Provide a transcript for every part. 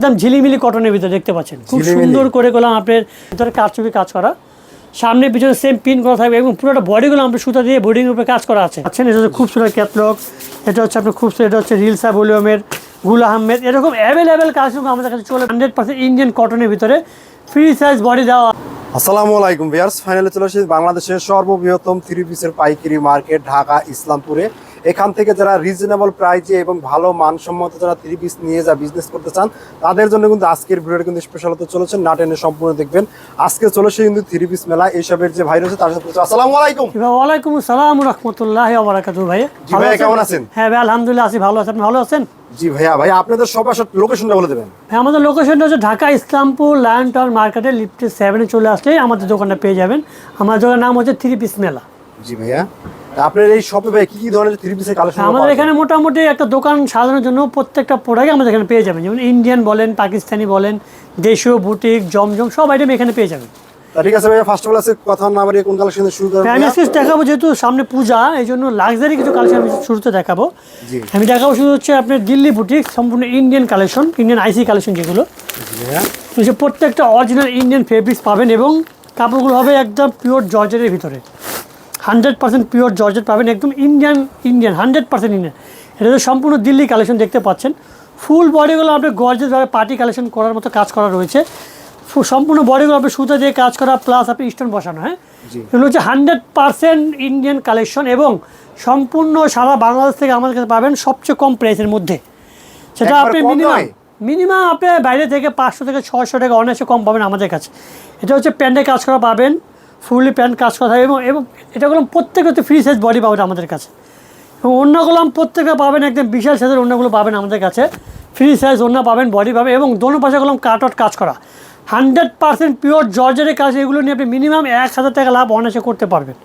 একদম ঝিলিমিলি কটনের ভিতরে দেখতে পাচ্ছেন। খুব সুন্দর করে গেলাম আপনার ভিতরে কারচুপি কাজ করা। সামনে পিছনে সেম পিন করা থাকবে এবং পুরোটা বডিগুলো আপনার সুতা দিয়ে বোর্ডিং উপরে কাজ করা আছে। আচ্ছা এটা হচ্ছে খুব সুন্দর ক্যাটলগ এটা হচ্ছে আপনার খুব সুন্দর এটা হচ্ছে রিলসা ভলিউমের গুল আহমেদ। এরকম অ্যাভেলেবেল কালেকশন আমাদের কাছে চলে হান্ড্রেড পার্সেন্ট ইন্ডিয়ান কটনের ভিতরে। ফ্রি সাইজ বডি দেওয়া। আসসালামু আলাইকুম ভিয়ার্স ফাইনালে চলে এসেছি বাংলাদেশের সর্ববৃহত্তম থ্রি পিসের পাইকারি মার্কেট ঢাকা ইসলামপুরে। এখান থেকে যারা রিজনেবল প্রাইজে এবং ভালো মানসম্মত যারা থ্রি পিস নিয়ে যা বিজনেস করতে চান তাদের জন্য কিন্তু আজকের ভিডিওটা কিন্তু স্পেশাল হতে চলেছে। না টেনে সম্পূর্ণ দেখবেন। আজকে চলেছে কিন্তু থ্রি পিস মেলা। এইসবের যে ভাই রয়েছে তার সাথে। আসসালামু আলাইকুম। ওয়ালাইকুম আসসালাম রহমতুল্লাহ ভাই জি ভাই, কেমন আছেন? হ্যাঁ ভাই আলহামদুলিল্লাহ আছি। ভালো আছেন? ভালো আছেন? জি ভাইয়া ভাই আপনাদের সব আসার লোকেশনটা বলে দেবেন। ভাই, আমাদের লোকেশনটা হচ্ছে ঢাকা ইসলামপুর লায়ন টাউন মার্কেটে লিফটে সেভেনে চলে আসলেই আমাদের দোকানটা পেয়ে যাবেন। আমার দোকানের নাম হচ্ছে থ্রি পিস মেলা। জি ভাইয়া। আপনার এই শপে ভাই কি কি ধরনের থ্রি পিসের কালেকশন আমাদের এখানে মোটামুটি একটা দোকান সাজানোর জন্য প্রত্যেকটা প্রোডাক্ট আমাদের এখানে পেয়ে যাবেন। যেমন ইন্ডিয়ান বলেন পাকিস্তানি বলেন দেশীয় বুটিক জমজম সব আইটেম এখানে পেয়ে যাবেন। ঠিক আছে ভাইয়া ফার্স্ট অফ অল আছে কথা না বাড়িয়ে কোন কালেকশন শুরু করেন আমি আজকে দেখাবো যেহেতু সামনে পূজা এই জন্য লাক্সারি কিছু কালেকশন আমি শুরুতে দেখাবো। আমি দেখাবো শুধু হচ্ছে আপনার দিল্লি বুটিক সম্পূর্ণ ইন্ডিয়ান কালেকশন ইন্ডিয়ান আইসি কালেকশন যেগুলো। প্রত্যেকটা অরিজিনাল ইন্ডিয়ান ফেব্রিক্স পাবেন এবং কাপড়গুলো হবে একদম পিওর জর্জেটের ভিতরে। হান্ড্রেড পার্সেন্ট পিওর জর্জেট পাবেন একদম Indian Indian hundred percent Indian. এটা তো সম্পূর্ণ দিল্লি কালেকশন দেখতে পাচ্ছেন। ফুল বডিগুলো আপনি গর্জেসভাবে পার্টি কালেকশন করার মতো কাজ করা রয়েছে। সম্পূর্ণ বডিগুলো আপনি সুতা দিয়ে কাজ করা প্লাস আপনি স্টোন বসানো হ্যাঁ? এগুলো হচ্ছে হান্ড্রেড পার্সেন্ট ইন্ডিয়ান কালেকশন এবং সম্পূর্ণ সারা বাংলাদেশ থেকে আমাদের কাছে পাবেন সবচেয়ে কম প্রাইসের মধ্যে। সেটা আপনি মিনিমাম মিনিমাম আপনি বাইরে থেকে পাঁচশো থেকে ছশো টাকা অনায়াসে কম পাবেন আমাদের কাছে। এটা হচ্ছে প্যান্টে কাজ করা পাবেন। ফুললি প্যান্ট কাজ করা এবং এবং এটাগুলো প্রত্যেকটা হচ্ছে ফ্রি সাইজ বডি পাবেন আমাদের কাছে। এবং অন্যগুলো প্রত্যেকটা পাবেন একদম বিশাল সাইজের অন্যগুলো পাবেন আমাদের কাছে। ফ্রি সাইজ অন্য পাবেন বডি পাবেন এবং দোনো পাশে গুলো কাট আউট কাজ করা। হান্ড্রেড পার্সেন্ট পিওর জর্জারের কাজ এগুলো নিয়ে আপনি মিনিমাম এক হাজার টাকা লাভ অনায়াসে করতে পারবেন।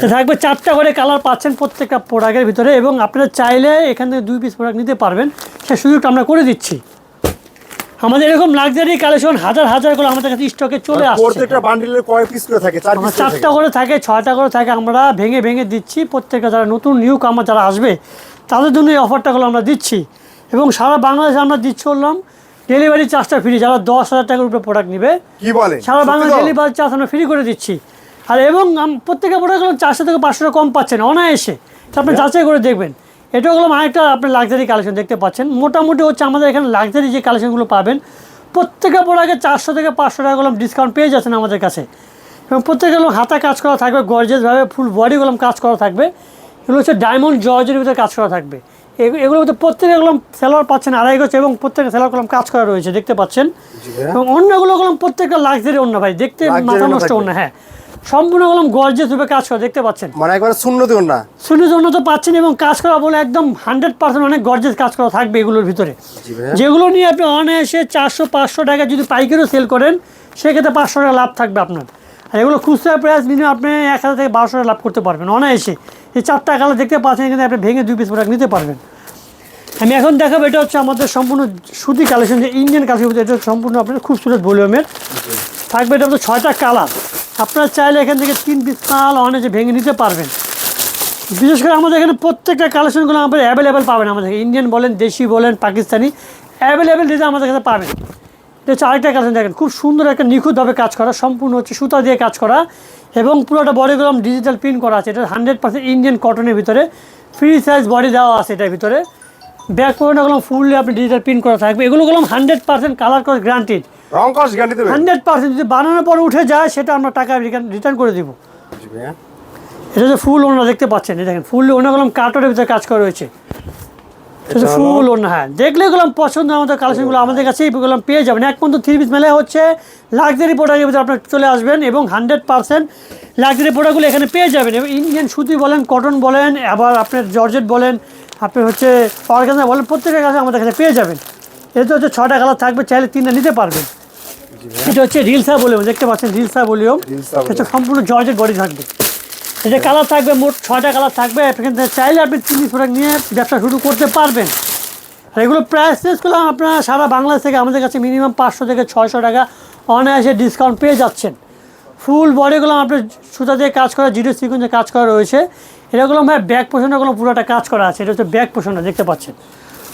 তো থাকবে চারটা করে কালার পাচ্ছেন প্রত্যেকটা প্রোডাক্টের ভিতরে এবং আপনারা চাইলে এখান থেকে দুই পিস প্রোডাক্ট নিতে পারবেন। সে সুযোগটা আমরা করে দিচ্ছি। আমাদের এরকম লাক্সারি কালেকশন হাজার হাজার করে আমাদের কাছে স্টকে চলে আসছে। প্রত্যেকটা বান্ডিলের কয় পিস করে থাকে? চার পিস চারটা করে থাকে ছয়টা করে থাকে আমরা ভেঙে ভেঙে দিচ্ছি। প্রত্যেকটা যারা নতুন নিউ কামার যারা আসবে তাদের জন্য এই অফারটাগুলো আমরা দিচ্ছি। এবং সারা বাংলাদেশে আমরা দিচ্ছি বললাম ডেলিভারি চার্জটা ফ্রি যারা দশ হাজার টাকার উপরে প্রোডাক্ট নেবে কি বলে? সারা সত্যি বাংলা ডেলিভারি চার্জ আমরা ফ্রি করে দিচ্ছি। আর এবং প্রত্যেকটা প্রোডাক্ট চারশো থেকে পাঁচশো টাকা কম পাচ্ছেন অনায়াসে। আপনি যাচাই করে দেখবেন। এটা হলো আরেকটা আপনি লাক্সারি কালেকশন দেখতে পাচ্ছেন। মোটামুটি হচ্ছে আমাদের এখানে লাক্সারি যে কালেকশনগুলো পাবেন প্রত্যেকটা প্রোডাক্টে চারশো থেকে পাঁচশো টাকা গুলো ডিসকাউন্ট পেয়ে যাচ্ছেন আমাদের কাছে। এবং প্রত্যেকটা গুলো হাতা কাজ করা থাকবে গর্জেসভাবে ফুল বডি বডিগুলো কাজ করা থাকবে। এগুলো হচ্ছে ডায়মন্ড জর্জের ভিতরে কাজ করা থাকবে। এগু- এগুলোর মধ্যে প্রত্যেকটা কলম সেলার পাচ্ছেন আড়াই গজ এবং প্রত্যেকটা সেলার কলম কাজ করা রয়েছে দেখতে পাচ্ছেন? এবং অন্যগুলো কলম প্রত্যেকটা লাক্সারি অন্য ভাই দেখতে মাথা নষ্ট অন্য হ্যাঁ। সম্পূর্ণ কলম গর্জেস রূপে কাজ করা দেখতে পাচ্ছেন? মানে একবার শূন্য দিন না সুনিজ তো পাচ্ছেন এবং কাজ করা বলে একদম হান্ড্রেড পার্সেন্ট অনেক গর্জেস কাজ করা থাকবে এগুলোর ভিতরে। যেগুলো নিয়ে আপনি অনায়াসে চারশো পাঁচশো টাকা যদি পাইকারিও সেল করেন সেক্ষেত্রে পাঁচশো টাকা লাভ থাকবে আপনার। আর এগুলো খুচরা প্রাইস মিনিমাম আপনি এক হাজার থেকে বারোশো টাকা লাভ করতে পারবেন অনায়াসে। এই চারটা কালার দেখতে পাচ্ছেন এখানে আপনি ভেঙে দুই পিস প্রোডাক্ট নিতে পারবেন। আমি এখন দেখাবো এটা হচ্ছে আমাদের সম্পূর্ণ সুতি কালেকশন যে ইন্ডিয়ান কালেকশন এটা সম্পূর্ণ আপনার খুবসুরত ভলিউমের থাকবে এটা হচ্ছে ছয়টা কালার আপনারা চাইলে এখান থেকে তিন পিস মাল অনেকে ভেঙে নিতে পারবেন। বিশেষ করে আমাদের এখানে প্রত্যেকটা কালেকশনগুলো আমাদের অ্যাভেলেবেল পাবেন আমাদের ইন্ডিয়ান বলেন, দেশি বলেন, পাকিস্তানি অ্যাভেলেবেল ডিজাইন আমাদের কাছে পাবেন। এটা হচ্ছে আরেকটা কালেকশন দেখেন, খুব সুন্দর একটা নিখুঁতভাবে কাজ করা, সম্পূর্ণ হচ্ছে সুতা দিয়ে কাজ করা এবং পুরোটা বডিগুলো ডিজিটাল প্রিন্ট করা আছে। এটা হান্ড্রেড পার্সেন্ট ইন্ডিয়ান কটনের ভিতরে ফ্রি সাইজ বডি দেওয়া আছে এটার ভিতরে। ব্যাক পোর্টগুলো ফুললি আপনি ডিজিটাল প্রিন্ট করা থাকবে। এগুলো গেলাম হান্ড্রেড পার্সেন্ট কালার করে গ্রান্টেড রং গ্যারান্টি যদি বানানোর পর উঠে যায় সেটা আমরা টাকা রিটার্ন করে দিব। এটা যে ফুল ওনা দেখতে পাচ্ছেন এই দেখেন ফুল ওনা গেলাম কার্টনের ভিতরে কাজ করা রয়েছে। এটা ফুল ওনা হ্যাঁ দেখলে গেলাম পছন্দ আমাদের কালেকশনগুলো আমাদের গেলাম পেয়ে যাবেন। থ্রি পিস মেলায় হচ্ছে লাক্সারি প্রোডাক্টের ভিতরে আপনার চলে আসবেন এবং হান্ড্রেড পার্সেন্ট লাক্সারি প্রোডাক্টগুলো এখানে পেয়ে যাবেন। এবং ইন্ডিয়ান সুতি বলেন কটন বলেন আবার আপনার জর্জেট বলেন আপনি হচ্ছে অর্গানজা বলেন প্রত্যেকের কাছে আমাদের কাছে পেয়ে যাবেন। এতে হচ্ছে ছটা কালার থাকবে চাইলে তিনটা নিতে পারবেন। এটা হচ্ছে রিলসা ভলিউম দেখতে পাচ্ছেন রিলসা ভলিউম। এটা সম্পূর্ণ জর্জেট বডি থাকবে। এটা কালার থাকবে মোট ছয়টা কালার থাকবে। এখান থেকে চাইলে আপনি প্রোডাক্ট নিয়ে ব্যবসা শুরু করতে পারবেন। আর এগুলো প্রাইস শেষ করলাম। আপনারা সারা বাংলা থেকে আমাদের কাছে মিনিমাম পাঁচশো থেকে ছয়শো টাকা অনায়াসে ডিসকাউন্ট পেয়ে যাচ্ছেন। ফুল বডিগুলো আপনার সুতা দিয়ে কাজ করা জিরো সিকুয়েন্সে কাজ করা রয়েছে। এরকম ভাই ব্যাক পোষণগুলো পুরোটা কাজ করা আছে। এটা হচ্ছে ব্যাক পোষণটা দেখতে পাচ্ছেন।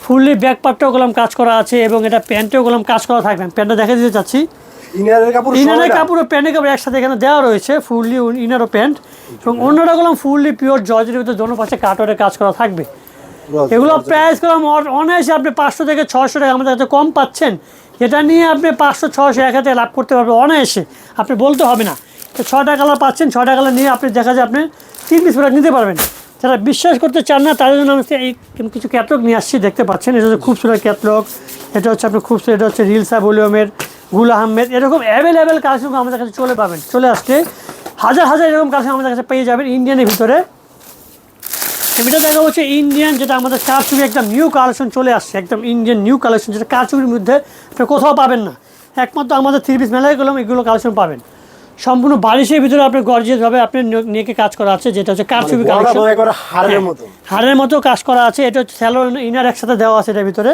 ফুললি ব্যাক পার্টটাও গলাম কাজ করা আছে এবং এটা প্যান্টেও গলাম কাজ করা থাকবে। প্যান্টটা দেখে দিতে চাচ্ছি। ইনারের কাপড় ইনারের কাপড় প্যান্টের কাপড় একসাথে এখানে দেওয়া রয়েছে ফুললি ইনার ও প্যান্ট। এবং অন্যটা গলাম ফুললি পিওর জর্জের ভিতরে দোনো পাশে কাটরের কাজ করা থাকবে। এগুলো প্রাইস করলাম অর- অনায়াসে আপনি পাঁচশো থেকে ছশো টাকা আমাদের কাছে কম পাচ্ছেন। এটা নিয়ে আপনি পাঁচশো ছশো এক হাজার লাভ করতে পারবেন অনায়াসে। আপনি বলতে হবে না। তো ছটা কালার পাচ্ছেন ছটা কালার নিয়ে আপনি দেখা যায় আপনি তিন পিস প্রোডাক্ট নিতে পারবেন। যারা বিশ্বাস করতে চান না, তাদের জন্য আমি এই কিছু ক্যাটলগ নিয়ে আসছি, দেখতে পাচ্ছেন। এটা হচ্ছে খুবসুরত ক্যাটলগ এটা হচ্ছে আপনার খুবসুরত, এটা হচ্ছে রিলসা ভলিউমের, গুল আহমেদ, এরকম অ্যাভেলেবেল কালেকশন আমাদের কাছে চলে পাবেন। চলে আসলে হাজার হাজার এরকম কালেকশন আমাদের কাছে পেয়ে যাবেন ইন্ডিয়ানের ভিতরে। এটা দেখা হচ্ছে ইন্ডিয়ান যেটা আমাদের কারচুপি একদম নিউ কালেকশন চলে আসছে, একদম ইন্ডিয়ান নিউ কালেকশন যেটা কারচুপির মধ্যে কোথাও পাবেন না। একমাত্র আমাদের থ্রি পিস মেলায় গেলাম, এগুলো কালেকশন পাবেন। সম্পূর্ণ বারিশের ভিতরে আপনি গর্জিয়াস ভাবে আপনি নেকে কাজ করা আছে যেটা হচ্ছে কারচুপি কালেকশন হাড়ের মতো। হাড়ের মতো কাজ করা আছে এটা হচ্ছে স্যালো ইনার একসাথে দেওয়া আছে এটার ভিতরে।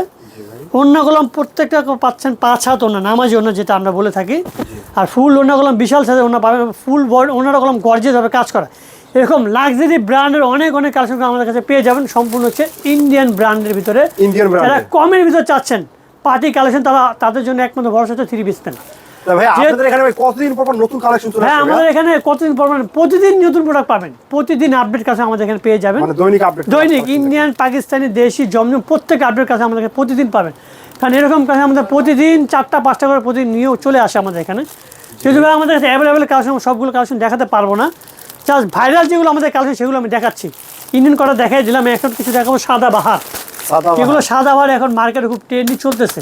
অন্যগুলাম প্রত্যেকটা পাচ্ছেন পাঁচ হাত ওনা নামাজি ওনা যেটা আমরা বলে থাকি। আর ফুল ওনাগুলাম বিশাল সাইজের ওনা পাবেন ফুল বড ওনারগুলাম গর্জিয়াস ভাবে কাজ করা। এরকম লাক্সারি ব্র্যান্ডের অনেক অনেক কালেকশন আমাদের কাছে পেয়ে যাবেন সম্পূর্ণ হচ্ছে ইন্ডিয়ান ব্র্যান্ডের ভিতরে। ইন্ডিয়ান যারা ব্র্যান্ড কমের ভিতরে চাচ্ছেন পার্টি কালেকশন তারা তাদের জন্য একমাত্র ভরসা হচ্ছে থ্রি পিস পেন ভাই আপনাদের এখানে ভাই কতদিন পর পর নতুন কালেকশন চলে হ্যাঁ আমাদের এখানে কতদিন পর মানে প্রতিদিন নতুন প্রোডাক্ট পাবেন। প্রতিদিন আপডেট কাছে আমাদের এখানে পেয়ে যাবেন। মানে দৈনিক আপডেট দৈনিক ইন্ডিয়ান পাকিস্তানি দেশি জমজম প্রত্যেক আপডেট কাছে আমাদেরকে প্রতিদিন পাবেন। কারণ এরকম কাছে আমাদের প্রতিদিন চারটা পাঁচটা করে প্রতিদিন নিয়েও চলে আসে আমাদের এখানে। আমাদের অ্যাভেলেবেল কালেকশন সবগুলো কালেকশন দেখাতে পারব না জাস্ট ভাইরাল যেগুলো আমাদের কালেকশন সেগুলো আমি দেখাচ্ছি। ইন্ডিয়ান করা দেখাই দিলাম এখন কিছু দেখাবো সাদা বাহার। এগুলো সাদা বাহার এখন মার্কেটে খুব ট্রেন্ডি চলতেছে।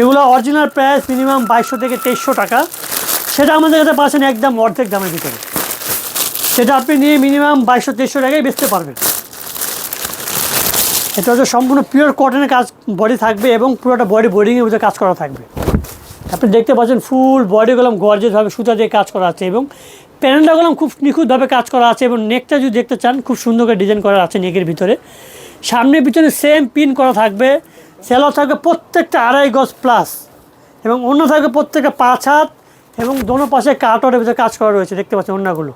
এগুলো অরিজিনাল প্রাইস মিনিমাম বাইশশো থেকে তেইশশো টাকা। সেটা আমাদের কাছে পাচ্ছেন একদম অর্ধেক দামের ভিতরে। সেটা আপনি নিয়ে মিনিমাম বাইশশো, তেইশশো টাকায় বেচতে পারবেন। এটা হচ্ছে সম্পূর্ণ পিওর কটনের কাজ বডি থাকবে এবং পুরোটা বডি বোর্ডিংয়ের ভিতরে কাজ করা থাকবে। আপনি দেখতে পাচ্ছেন ফুল বডিগুলাম গর্জেসভাবে সুতা দিয়ে কাজ করা আছে এবং প্যান্ডাগুলাম খুব নিখুঁতভাবে কাজ করা আছে এবং নেকটা যদি দেখতে চান, খুব সুন্দর করে ডিজাইন করা আছে নেকের ভিতরে। সামনের পিছনে সেম পিন করা থাকবে। সেলো থাকবে প্রত্যেকটা আড়াই গজ প্লাস এবং অন্য থাকবে প্রত্যেকটা পাঁচ হাত এবং দোনো পাশে কাটরের ভিতরে কাজ করা রয়েছে, দেখতে পাচ্ছেন অন্যগুলো।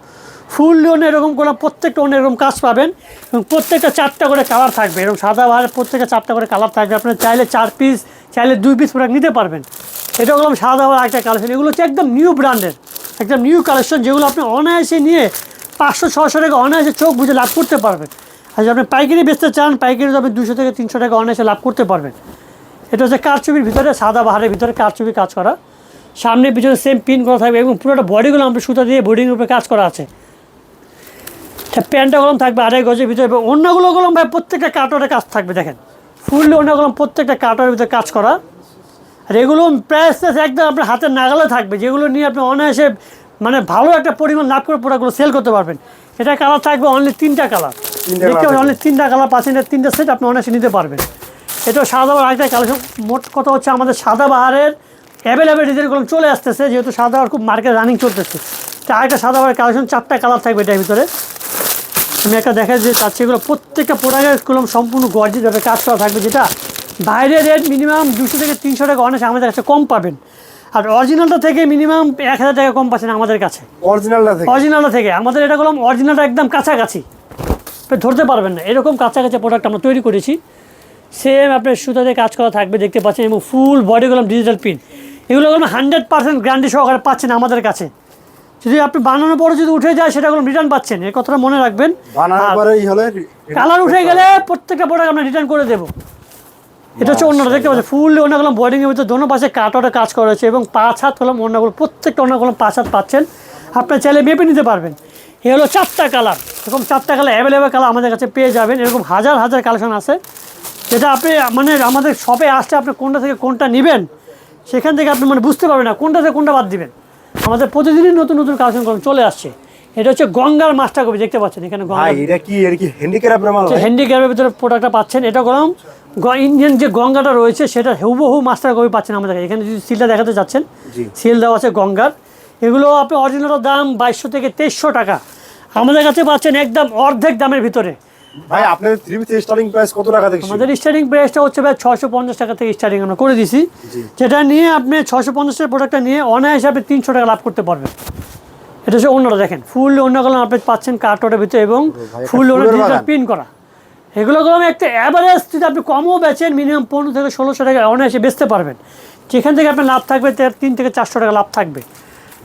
ফুল লোন এরকম করে প্রত্যেকটা অন্য এরকম কাজ পাবেন এবং প্রত্যেকটা চারটা করে কালার থাকবে। এবং সাদা বাহারের প্রত্যেকটা চারটা করে কালার থাকবে। আপনার চাইলে চার পিস চাইলে দুই পিস প্রোডাক্ট নিতে পারবেন। এটা হলাম সাদা বাহার একটা কালেকশন এগুলো হচ্ছে একদম নিউ ব্র্যান্ডের একদম নিউ কালেকশন যেগুলো আপনি অনায়াসে নিয়ে পাঁচশো ছশো টাকা অনায়াসে চোখ বুঝে লাভ করতে পারবেন। আর যদি আপনি পাইকারি বেচতে চান, পাইকারি আপনি দুশো থেকে তিনশো টাকা অনায়াসে লাভ করতে পারবেন। এটা হচ্ছে কারচুপির ভিতরে, সাদা বাহারের ভিতরে কারচুপি কাজ করা। সামনে পিছনে সেম পিন করা থাকবে এবং পুরোটা বডিগুলো আমরা সুতা দিয়ে বোর্ডিংয়ের উপরে কাজ করা আছে। প্যান্টটা গরম থাকবে আড়াই গজের ভিতরে এবং অন্যগুলো গরম ভাই, প্রত্যেকটা কাটরের কাজ থাকবে, দেখেন। ফুললি অন্যগুলো প্রত্যেকটা কাটরের ভিতরে কাজ করা। আর এগুলো প্রাইস একদম আপনার হাতের নাগালে থাকবে, যেগুলো নিয়ে আপনি অনায়াসে মানে ভালো একটা পরিমাণ লাভ করে প্রোডাক্টগুলো সেল করতে পারবেন। এটা কালার থাকবে অনলি তিনটা কালার দেখতে অনলি তিনটা কালার পাচ্ছেন এটা তিনটা সেট আপনি অনায়াসে নিতে পারবেন। এটা সাদা বাহার একটা কালেকশন মোট কথা হচ্ছে আমাদের সাদা বাহারের অ্যাভেলেবেল ডিজাইনগুলো চলে আসতেছে যেহেতু সাদা বাহার খুব মার্কেট রানিং চলতেছে। তো আরেকটা সাদা বাহার কালেকশন চারটা কালার থাকবে এটার ভিতরে। আমি একটা দেখা যে চাচ্ছি এগুলো প্রত্যেকটা প্রোডাক্টের কলম সম্পূর্ণ গর্জিতভাবে কাজ করা থাকবে যেটা বাইরের রেট মিনিমাম দুশো থেকে তিনশো টাকা অনেক আমাদের কাছে কম পাবেন। আর অরিজিনালটা থেকে মিনিমাম এক হাজার টাকা কম পাচ্ছেন আমাদের কাছে। অরিজিনালটা থেকে? অরিজিনালটা থেকে। আমাদের এটা করলাম অরিজিনালটা একদম কাছাকাছি। আপনি ধরতে পারবেন না। এরকম কাছাকাছি প্রোডাক্ট আমরা তৈরি করেছি। সেম আপনার সুতাতে কাজ করা থাকবে দেখতে পাচ্ছেন এবং ফুল বডি করলাম ডিজিটাল পিন এগুলো করলাম হান্ড্রেড পার্সেন্ট গ্যারান্টি সহকারে পাচ্ছেন আমাদের কাছে। যদি আপনি বানানোর পরে যদি উঠে যায় সেটা কোনো রিটার্ন পাচ্ছেন। এই কথাটা মনে রাখবেন। কালার উঠে গেলে প্রত্যেকটা প্রোডাক্ট আমরা রিটার্ন করে দেবো। এটা হচ্ছে অন্যটা দেখতে পাচ্ছি ফুল অন্যগুলো বোর্ডিংয়ের ভিতরে দোনো পাশে কাটরে কাজ করা হয়েছে এবং পাঁচ হাত হলাম অন্যগুলো প্রত্যেকটা অন্যগুলো পাঁচ হাত পাচ্ছেন। আপনার চাইলে মেপে নিতে পারবেন। এ হলো চারটা কালার। এরকম চারটা কালার অ্যাভেলেবেল কালার আমাদের কাছে পেয়ে যাবেন। এরকম হাজার হাজার কালেকশন আছে। যেটা আপনি মানে আমাদের শপে আসতে আপনি কোনটা থেকে কোনটা নেবেন সেখান থেকে আপনি মানে বুঝতে পারবেন না কোনটা থেকে কোনটা বাদ দিবেন। আমাদের প্রতিদিনই নতুন নতুন কালেকশন চলে আসছে। এটা হচ্ছে গঙ্গার মাছটা কবি দেখতে পাচ্ছেন এখানে এটা কি এর কি হ্যান্ডিক্রাফটের মাল? ভিতরে প্রোডাক্টটা পাচ্ছেন। এটা গরম ইন্ডিয়ান যে গঙ্গাটা রয়েছে সেটা হুবহু মাস্টার কপি পাচ্ছেন আমাদের কাছে। এখানে যদি সিলটা দেখাতে চাচ্ছেন জি। সিল দেওয়া আছে গঙ্গার। এগুলো আপনি অরিজিনালের দাম বাইশশো থেকে তেইশশো টাকা। আমাদের কাছে পাচ্ছেন একদম অর্ধেক দামের ভিতরে। ভাই আপনাদের থ্রি পিস স্টার্টিং প্রাইস কত টাকা থেকে শুরু? আমাদের স্টার্টিং প্রাইসটা হচ্ছে ভাই ছশো পঞ্চাশ টাকা থেকে স্টার্টিং আমরা করে দিছি। যেটা নিয়ে আপনি ছশো পঞ্চাশের প্রোডাক্টটা নিয়ে অনায়াসে আপনি তিনশো টাকা লাভ করতে পারবেন। এটা হচ্ছে অন্যটা দেখেন। ফুল অন্যগুলো আপনি পাচ্ছেন ভিতরে এবং ফুল পিন করা। এগুলো একটা অ্যাভারেজ যদি আপনি কমও বেচেন মিনিমাম পনেরো থেকে ষোলোশো টাকা অনায়াসে বেচতে পারবেন। যেখান থেকে আপনার লাভ থাকবে তার তিন থেকে চারশো টাকা লাভ থাকবে।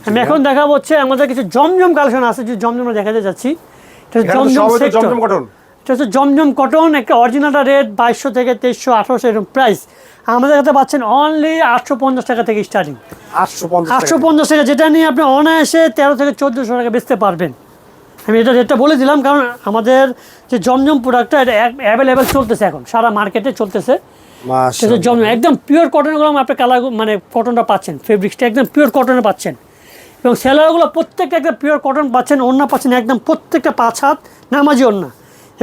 আমি এখন দেখা হচ্ছে আমাদের কিছু জমজম কালেকশন আছে যে জমজম দেখাতে যাচ্ছি। জমজম কটন এটা হচ্ছে জমজম কটন একটা অরিজিনালটা রেট বাইশশো থেকে তেইশশো আঠারোশো এরকম প্রাইস আমাদের কাছে পাচ্ছেন অনলি আটশো পঞ্চাশ টাকা থেকে স্টার্টিং আটশো পঞ্চাশ টাকা। যেটা নিয়ে আপনি অনায়াসে তেরো থেকে চোদ্দোশো টাকা বেচতে পারবেন। আমি এটা রেটটা বলে দিলাম কারণ আমাদের যে জমজম প্রোডাক্টটা এটা অ্যাভেলেবেল চলতেছে এখন। সারা মার্কেটে চলতেছে। জমজম একদম পিওর কটনগুলো আপনি কালার মানে কটনটা পাচ্ছেন। ফেব্রিক্সটা একদম পিওর কটনে পাচ্ছেন। এবং সেলারগুলো প্রত্যেকটা একটা পিওর কটন পাচ্ছেন, ওড়না পাচ্ছেন, একদম প্রত্যেকটা পাঁচ হাত, নামাজি ওড়না।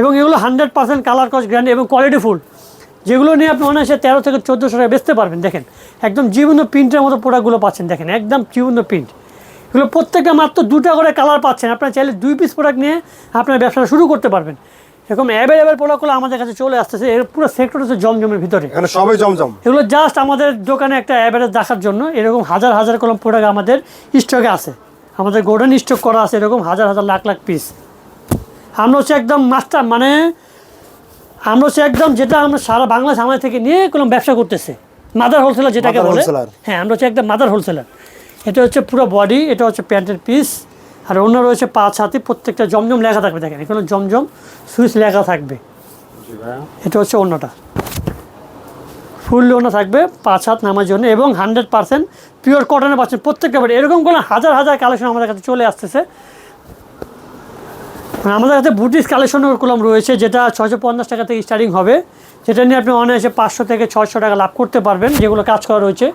এবং এগুলো হান্ড্রেড পার্সেন্ট কালার কস গ্র্যান্ড এবং কোয়ালিটি ফুল যেগুলো নিয়ে আপনি অনায়াসে তেরো থেকে চোদ্দোশো টাকা বেচতে পারবেন, দেখেন। একদম জীবন্ত প্রিন্টের মতো প্রোডাক্টগুলো পাচ্ছেন, দেখেন, একদম জীবন্ত প্রিন্ট এগুলো প্রত্যেকটা মাত্র দুটা করে কালার পাচ্ছেন। আপনারা চাইলে দুই পিস প্রোডাক্ট নিয়ে আপনার ব্যবসা শুরু করতে পারবেন। এরকম অ্যাভেলেবেল প্রোডাক্টগুলো আমাদের কাছে চলে আসতেছে। এর পুরো সেক্টর হচ্ছে জমজমের ভিতরে। এখানে সবাই জমজম। এগুলো জাস্ট আমাদের দোকানে একটা অ্যাভারেজ দেখার জন্য এরকম হাজার হাজার কলম প্রোডাক্ট আমাদের স্টকে আছে। আমাদের গোডাউন স্টক করা আছে এরকম হাজার হাজার লাখ লাখ পিস আমরা হচ্ছে একদম মাস্টার মানে আমরা হচ্ছে একদম যেটা আমরা সারা বাংলা সামাজ থেকে নিয়ে কোনো ব্যবসা করতেছে। মাদার হোলসেলার যেটাকে বলে। হ্যাঁ আমরা হচ্ছে একদম মাদার হোলসেলার এটা হচ্ছে পুরো বডি এটা হচ্ছে প্যান্টের পিস আর অন্য রয়েছে পাঁচ হাতি প্রত্যেকটা জমজম লেখা থাকবে দেখেন এখানে জমজম সুইচ লেখা থাকবে। এটা হচ্ছে অন্যটা। ফুল লোনা থাকবে পাঁচ হাত নামার জন্য এবং হান্ড্রেড পার্সেন্ট পিওর কটনে পাচ্ছেন প্রত্যেকটা বাড়ি এরকম কোনো হাজার হাজার কালেকশন আমাদের কাছে চলে আসতেছে। আর আমাদের কাছে বুটিস কালেকশনের কলম রয়েছে যেটা ছশো পঞ্চাশ টাকা থেকে স্টার্টিং হবে যেটা নিয়ে আপনি অনায়াসে পাঁচশো থেকে ছয়শো টাকা লাভ করতে পারবেন যেগুলো কাজ করা রয়েছে।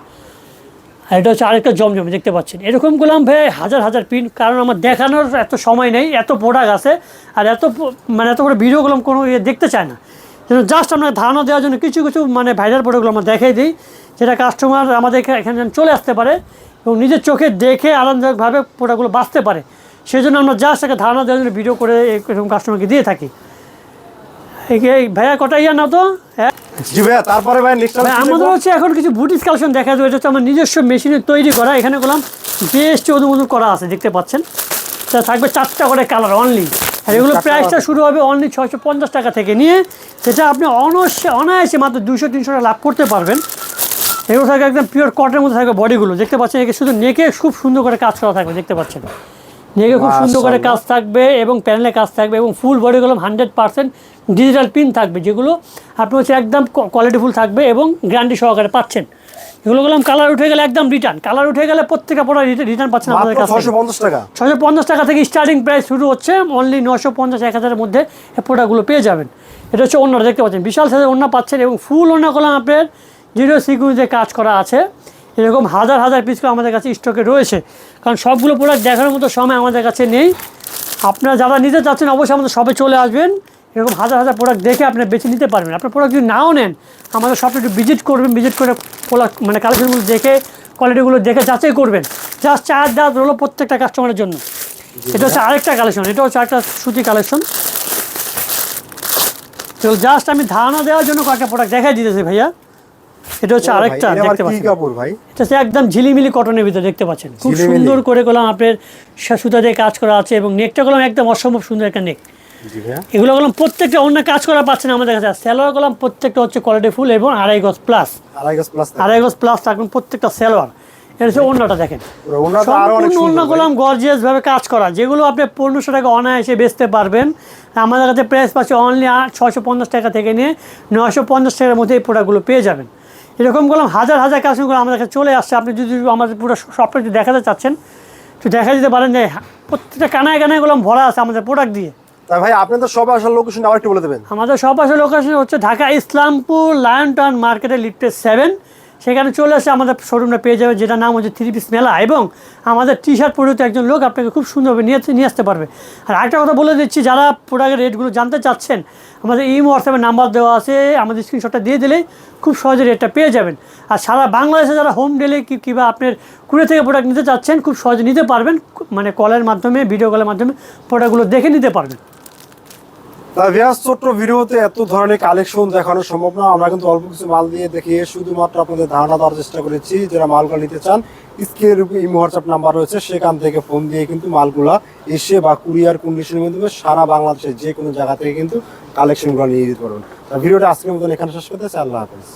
আর এটা হচ্ছে আরেকটা জমজম, দেখতে পাচ্ছেন। এরকম করলাম ভাই হাজার হাজার পিন, কারণ আমার দেখানোর এত সময় নেই, এত প্রোডাক্ট আছে, আর এত মানে এত করে ভিডিও করলাম কোনো ইয়ে দেখতে চায় না। জাস্ট আপনাকে ধারণা দেওয়ার জন্য কিছু কিছু মানে ভাইরাল প্রোডাক্টগুলো আমরা দেখাই দিই, যেটা কাস্টমার আমাদের এখানে যেন চলে আসতে পারে এবং নিজের চোখে দেখে আরামদায়কভাবে প্রোডাক্টগুলো বাঁচতে পারে। সেই জন্য আমরা জাস্ট একটা ধারণা দেওয়ার জন্য ভিডিও করে এরকম কাস্টমারকে দিয়ে থাকি। ভাইয়া, কটা ইয়া না তো? হ্যাঁ? জি ভাইয়া তারপরে ভাই ভাই আমাদের হচ্ছে এখন কিছু বুটিস কালেকশন দেখা যায় এটা হচ্ছে আমার নিজস্ব মেশিনে তৈরি করা এখানে বেশ করা আছে দেখতে পাচ্ছেন। তা থাকবে চারটা করে কালার অনলি আর এগুলো প্রাইসটা শুরু হবে অনলি ছয়শো পঞ্চাশ টাকা থেকে নিয়ে সেটা আপনি অনায়াসে অনায়াসে মাত্র দুশো তিনশো টাকা লাভ করতে পারবেন। এগুলো থাকবে একদম পিওর কটনের মধ্যে থাকবে বডিগুলো দেখতে পাচ্ছেন একে শুধু নেকে খুব সুন্দর করে কাজ করা থাকবে দেখতে পাচ্ছেন। নেকে খুব সুন্দর করে কাজ থাকবে এবং প্যানেলে কাজ থাকবে এবং ফুল বডিগুলো হান্ড্রেড পার্সেন্ট ডিজিটাল পিন থাকবে যেগুলো আপনি হচ্ছে একদম কোয়ালিটিফুল থাকবে এবং গ্যারান্টি সহকারে পাচ্ছেন। এগুলো গেলাম কালার উঠে গেলে একদম রিটার্ন কালার উঠে গেলে প্রত্যেকটা প্রোডাক্ট রিটার্ন পাচ্ছেন আমাদের কাছে ছশো পঞ্চাশ টাকা। ছশো পঞ্চাশ টাকা থেকে স্টার্টিং প্রাইস শুরু হচ্ছে অনলি নশো পঞ্চাশ এক হাজারের মধ্যে এই প্রোডাক্টগুলো পেয়ে যাবেন। এটা হচ্ছে অন্যটা দেখতে পাচ্ছেন। বিশাল সাইজের অন্য পাচ্ছেন এবং ফুল অন্য করলাম আপনার জিরো সিকুয়েন্সে কাজ করা আছে। এরকম হাজার হাজার পিস আমাদের কাছে স্টকে রয়েছে। কারণ সবগুলো প্রোডাক্ট দেখার মতো সময় আমাদের কাছে নেই। আপনারা যারা নিতে চাচ্ছেন, অবশ্যই আমাদের সবে চলে আসবেন। এরকম হাজার হাজার প্রোডাক্ট দেখে আপনি বেছে নিতে পারবেন। আপনার প্রোডাক্ট যদি নাও নেন, আমাদের শপটা একটু ভিজিট করবেন ভিজিট করে প্রোডাক্ট মানে কালেকশনগুলো দেখে কোয়ালিটিগুলো দেখে যাচাই করবেন। জাস্ট চার্জ দেওয়া হলো প্রত্যেকটা কাস্টমারের জন্য। এটা হচ্ছে আরেকটা কালেকশন এটা হচ্ছে একটা সুতি কালেকশন তো জাস্ট আমি ধারণা দেওয়ার জন্য কয়েকটা প্রোডাক্ট দেখাই দিতেছি ভাইয়া। এটা হচ্ছে আরেকটা দেখতে পাচ্ছেন। কাপড় ভাই? এটা একদম ঝিলিমিলি কটনের ভিতরে দেখতে পাচ্ছেন। খুব সুন্দর করে আপনার সুতা দিয়ে কাজ করা আছে এবং নেকটা একদম অসম্ভব সুন্দর একটা নেক এগুলো প্রত্যেকটা অন্য কাজ করা পাচ্ছেন আমাদের কাছে। প্রত্যেকটা হচ্ছে কোয়ালিটি ফুল এবং আড়াই গজ প্লাস আড়াই গাছ প্লাস আড়াই গজ প্লাস থাকবেন প্রত্যেকটা স্যালোয়ার এটা হচ্ছে অন্যটা দেখেন। অন্য। কলম গর্জিয়াস ভাবে কাজ করা। যেগুলো আপনি পনেরোশো টাকা অনায়াসে বেচতে পারবেন। আমাদের কাছে প্রাইস পাচ্ছে অনলি ছশো পঞ্চাশ টাকা থেকে নিয়ে নশো পঞ্চাশ টাকার মধ্যে এই প্রোডাক্টগুলো পেয়ে যাবেন। এরকম করলাম হাজার হাজার কাস্টমারগুলো আমাদের কাছে চলে আসছে। আপনি যদি আমাদের পুরো সবটা যদি দেখাতে চাচ্ছেন তো দেখা যেতে পারেন যে প্রত্যেকটা কানায় কানায়গুলো ভরা আছে আমাদের প্রোডাক্ট দিয়ে। ভাই আপনাদের তো সব আসার লোকেশন আবার একটু বলে দেবেন। আমাদের সব আসার লোকেশন হচ্ছে ঢাকা ইসলামপুর লায়ন টাউন মার্কেটে লিফটেড সেভেন সেখানে চলে আসে, আমাদের শোরুমটা পেয়ে যাবে যেটা নাম হচ্ছে থ্রি পিস মেলা এবং আমাদের টি শার্ট পরিহিত একজন লোক আপনাকে খুব সুন্দরভাবে নিয়ে নিয়ে আসতে পারবে। আর আরেকটা কথা বলে দিচ্ছি, যারা প্রোডাক্টের রেটগুলো জানতে চাচ্ছেন, আমাদের ইম হোয়াটসঅ্যাপে নাম্বার দেওয়া আছে, আমাদের স্ক্রিনশটটা দিয়ে দিলেই খুব সহজে রেটটা পেয়ে যাবেন। আর সারা বাংলাদেশে যারা হোম ডেলি কিংবা আপনার কুড়ে থেকে প্রোডাক্ট নিতে চাচ্ছেন, খুব সহজে নিতে পারবেন মানে কলের মাধ্যমে ভিডিও কলের মাধ্যমে প্রোডাক্টগুলো দেখে নিতে পারবেন। ছোট্ট ভিডিওতে এত ধরনের কালেকশন দেখানো সম্ভব না। আমরা কিন্তু অল্প কিছু মাল দিয়ে দেখিয়ে শুধুমাত্র আপনাদের ধারণা দেওয়ার চেষ্টা করেছি যারা মালগুলো নিতে চান। স্ক্রিনের উপরে ইমো হোয়াটসঅ্যাপ নাম্বার রয়েছে, সেখান থেকে ফোন দিয়ে কিন্তু মালগুলা এসে বা কুরিয়ার কন্ডিশনের মধ্যে সারা বাংলাদেশের যে কোনো জায়গা থেকে কিন্তু কালেকশনগুলো নিয়ে যেতে পারবেন। ভিডিওটা আজকের মতন এখানে শেষ করতেছি আল্লাহ হাফিজ।